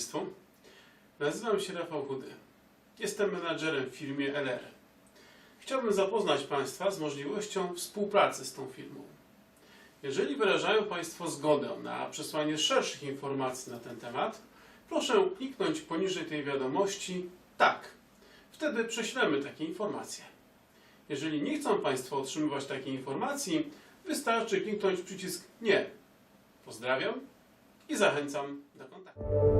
Państwu. Nazywam się Rafał Chudy. Jestem menadżerem w firmie LR. Chciałbym zapoznać Państwa z możliwością współpracy z tą firmą. Jeżeli wyrażają Państwo zgodę na przesłanie szerszych informacji na ten temat, proszę kliknąć poniżej tej wiadomości tak. Wtedy prześlemy takie informacje. Jeżeli nie chcą Państwo otrzymywać takiej informacji, wystarczy kliknąć przycisk nie. Pozdrawiam i zachęcam do kontaktu.